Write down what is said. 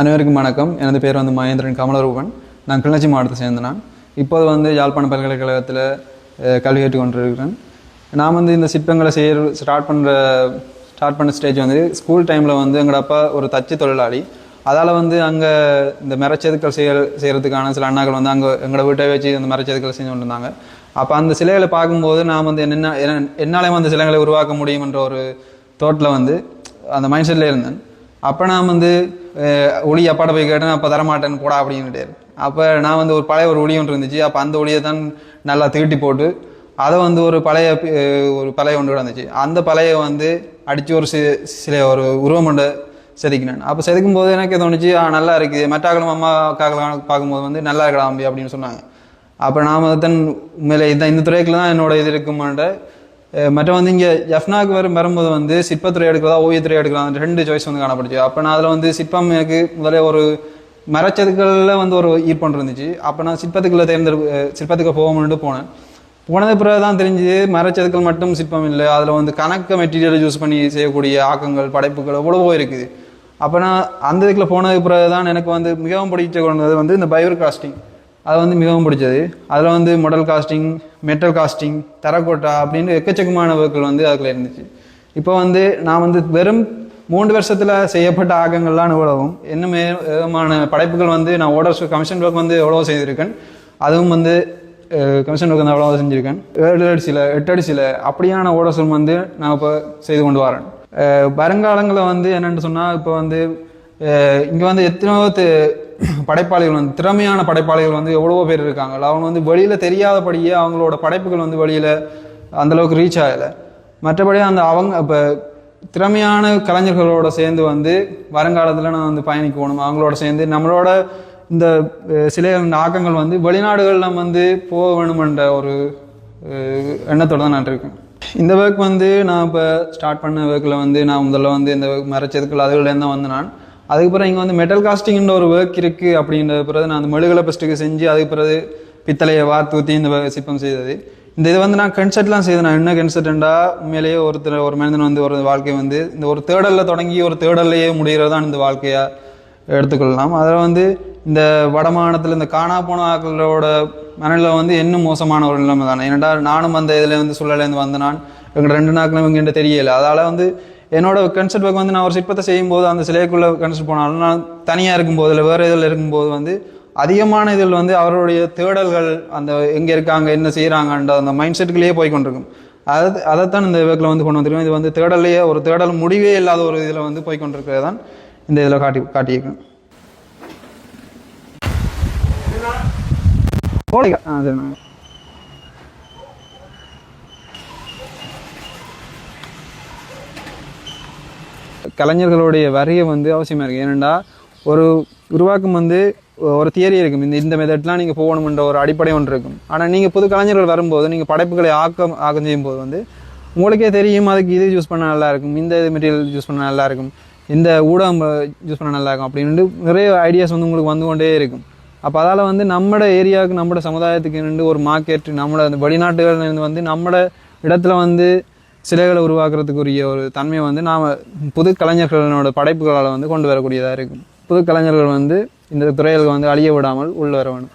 அனைவருக்கும் வணக்கம். எனது பேர் வந்து மகேந்திரன் கமலரூபன். நான் கிளிநொச்சி மாவட்டத்தை சேர்ந்த நான் இப்போது வந்து யாழ்ப்பாண பல்கலைக்கழகத்தில் கல்வி கற்றுக் கொண்டிருக்கிறேன் நான் வந்து இந்த சிற்பங்களை செய்ய ஸ்டார்ட் பண்ணுற ஸ்டார்ட் பண்ண ஸ்டேஜ் வந்து ஸ்கூல் டைமில் வந்து எங்களோட அப்பா ஒரு தச்சு தொழிலாளி. அதால் வந்து அங்கே இந்த மரச்செதுக்கள் செய்ய செய்கிறதுக்கான சில அண்ணாக்கள் வந்து அங்கே எங்களோட வீட்டை வச்சு அந்த மரச்செதுக்கள் செஞ்சு கொண்டு இருந்தாங்க அப்போ அந்த சிலைகளை பார்க்கும்போது நான் வந்து என்ன என்ன- என்னாலே அந்த சிலைகளை உருவாக்க முடியும்ன்ற ஒரு தோட்டில் வந்து அந்த மைண்ட் செட்டில் இருந்தேன். அப்போ நான் வந்து ஒளி அப்பாட்ட போய் கேட்டேன் அப்போ தரமாட்டேன்னு போடா அப்படின்னுட்டார் அப்போ நான் வந்து ஒரு பழைய ஒரு ஒளி ஒன்று இருந்துச்சு. அப்போ அந்த ஒளியை தான் நல்லா தீட்டி போட்டு அதை வந்து ஒரு பழைய ஒரு பழைய ஒன்று இருந்துச்சு. அந்த பழைய வந்து அடித்து ஒரு சி சில ஒரு உருவம் ஒன்று செதுக்கினேன். அப்போ செதுக்கும் போது எனக்கு தோணுச்சு ஆ நல்லா இருக்குது மற்றாக்களும் அம்மா அக்காக்களும் பார்க்கும்போது வந்து நல்லா இருக்கடா அம்பி அப்படின்னு சொன்னாங்க. அப்போ நான் தான் உண்மையிலே இதான் இந்த துறைக்குள்ள தான் என்னோட இது இருக்குமான்ற மற்ற வந்து இங்கே எஃப்னாக்கு வரும் வரும்போது வந்து சிற்பத்துறை எடுக்கிறதா ஓவியத்துறை எடுக்கலாம் அந்த ரெண்டு சாய்ஸ் வந்து காணப்படுச்சு. அப்போ நான் அதில் வந்து சிற்பம் எனக்கு முதல்ல ஒரு மரச்சதுக்களில் வந்து ஒரு ஈர்ப்பொன்று இருந்துச்சு. அப்போ நான் சிற்பத்துக்குள்ள தேர்ந்தெடு சிற்பத்துக்கு போகணும்னு போனேன். போனது பிறகு தான் தெரிஞ்சு மரச்சதுக்கள் மட்டும் சிற்பம் இல்லை. அதில் வந்து கணக்க மெட்டீரியல் யூஸ் பண்ணி செய்யக்கூடிய ஆக்கங்கள் படைப்புகள் எவ்வளவோ இருக்குது. அப்போ நான் அந்த இதுக்குள்ள போனதுக்கு பிறகு தான் எனக்கு வந்து மிகவும் பிடிச்ச கொண்டது வந்து இந்த பயோர் காஸ்டிங் அது வந்து மிகவும் பிடிச்சது. அதில் வந்து model casting metal casting terracotta அப்படின்னு எக்கச்சக்கமான ஒர்க்குகள் வந்து அதில் இருந்துச்சு. இப்போ வந்து நான் வந்து வெறும் மூன்று வருஷத்தில் செய்யப்பட்ட ஆக்கங்கள்லாம் இவ்வளவும். இன்னும் விதமான படைப்புகள் வந்து நான் ஓடர்ஸ் கமிஷன் ஒர்க் வந்து எவ்வளோ செய்திருக்கேன். அதுவும் வந்து கமிஷன் ஒர்க் வந்து எவ்வளோ செஞ்சுருக்கேன். ஏழு அடி சில எட்டு அப்படியான ஓடர்ஸும் வந்து நான் இப்போ செய்து கொண்டு வரேன். வருங்காலங்களில் வந்து என்னென்னு சொன்னால் இப்போ வந்து இங்கே வந்து எத்தனையோ படைப்பாளிகள் வந்து திறமையான படைப்பாளிகள் வந்து எவ்வளவோ பேர் இருக்காங்க. அவங்க வந்து வெளியில் தெரியாதபடியே அவங்களோட படைப்புகள் வந்து வெளியில் அந்தளவுக்கு ரீச் ஆகலை. மற்றபடி அந்த அவங்க இப்போ திறமையான கலைஞர்களோட சேர்ந்து வந்து வருங்காலத்தில் நான் வந்து பயணிக்கணும் அவங்களோட சேர்ந்து நம்மளோட இந்த சில சிலைகள் ஆக்கங்கள் வந்து வெளிநாடுகளில் வந்து போக வேணுமென்ற ஒரு எண்ணத்தோடு எண்ணத்தோட தான் நான் இருக்கேன். இந்த ஒர்க் வந்து நான் இப்போ ஸ்டார்ட் பண்ண ஒர்க்கில் வந்து நான் முதல்ல வந்து இந்த மரச்சதுக்கள் அதுலேருந்து தான் வந்து நான் அதுக்கப்புறம் இங்கே வந்து மெட்டல் காஸ்டிங்ன்ற ஒரு ஒர்க் இருக்குது அப்படின்ற பிறகு நான் அந்த மெழுகலை பெஸ்ட்டுக்கு செஞ்சு அதுக்கு பிறகு பித்தளையை வார்த்து ஊற்றி இந்த சிற்பம் செய்தது. இந்த இது வந்து நான் கன்செர்ட்லாம் செய்தேன். நான் என்ன கன்செர்ட்ண்டா உண்மையிலேயே ஒருத்தர் ஒரு மனிதன் வந்து ஒரு வாழ்க்கை வந்து இந்த ஒரு தேடலில் தொடங்கி ஒரு தேடல்லையே முடிகிறது தான் இந்த வாழ்க்கையாக எடுத்துக்கொள்ளலாம். அதில் வந்து இந்த வடமாநிலத்தில் இந்த காணா போன ஆட்களோட மனநிலை வந்து இன்னும் மோசமான ஒரு நிலைமை தானே ஏன்னா நானும் அந்த இதில் வந்து சூழலேருந்து வந்த நான் எங்கள் ரெண்டு நாட்களும் இங்கிட்ட தெரியல. அதால் வந்து என்னோட கன்சர்ட் ஒர்க் வந்து நான் ஒரு சிற்பத்தை செய்யும்போது அந்த சிலைக்குள்ளே கன்சர்ட் போனாலும் நான் தனியாக இருக்கும்போது இல்லை வேறு இதில் இருக்கும்போது வந்து அதிகமான இதில் வந்து அவருடைய தேடல்கள் அந்த எங்கே இருக்காங்க என்ன செய்கிறாங்கன்ற அந்த மைண்ட் செட்டுக்குள்ளேயே போய் கொண்டிருக்கும். அதைத்தான் இந்த வேக்கில் வந்து கொண்டு வந்திருக்கோம் இது வந்து தேடல்லையே ஒரு தேடல் முடிவே இல்லாத ஒரு இதில் வந்து போய் கொண்டிருக்கிறது தான் இந்த இதில் காட்டி காட்டியிருக்கேன். ஓடிக்கா ஆ சரிண்ணா கலைஞர்களுடைய வரியை வந்து அவசியமாக இருக்குது ஏனெண்டா ஒரு உருவாக்கம் வந்து ஒரு தியரி இருக்கும். இந்த இந்த மெத்தட்லாம் நீங்கள் போகணுமென்ற ஒரு அடிப்படை ஒன்று இருக்கும். ஆனால் நீங்கள் புது கலைஞர்கள் வரும்போது நீங்கள் படைப்புகளை ஆக்கம் ஆக்கம் செய்யும்போது வந்து உங்களுக்கே தெரியும் அதுக்கு இது யூஸ் பண்ண நல்லா இருக்கும் இந்த மெட்டீரியல் யூஸ் பண்ண நல்லா இருக்கும் இந்த ஊடகம் யூஸ் பண்ண நல்லா இருக்கும் அப்படின்ட்டு நிறைய ஐடியாஸ் வந்து உங்களுக்கு வந்து கொண்டே இருக்கும். அப்போ அதால் வந்து நம்மட ஏரியாவுக்கு நம்மளோட சமுதாயத்துக்கு நின்று ஒரு மார்க்கெட் நம்மளோட அந்த இருந்து வந்து நம்மளோட இடத்துல வந்து சிலைகளை உருவாக்குறதுக்குரிய ஒரு தன்மையை வந்து நாம் புது கலைஞர்களோட படைப்புகளால் வந்து கொண்டு வரக்கூடியதாக இருக்கும். புது கலைஞர்கள் வந்து இந்த துறையில் வந்து அழிய விடாமல் உள்ள வர வேணும்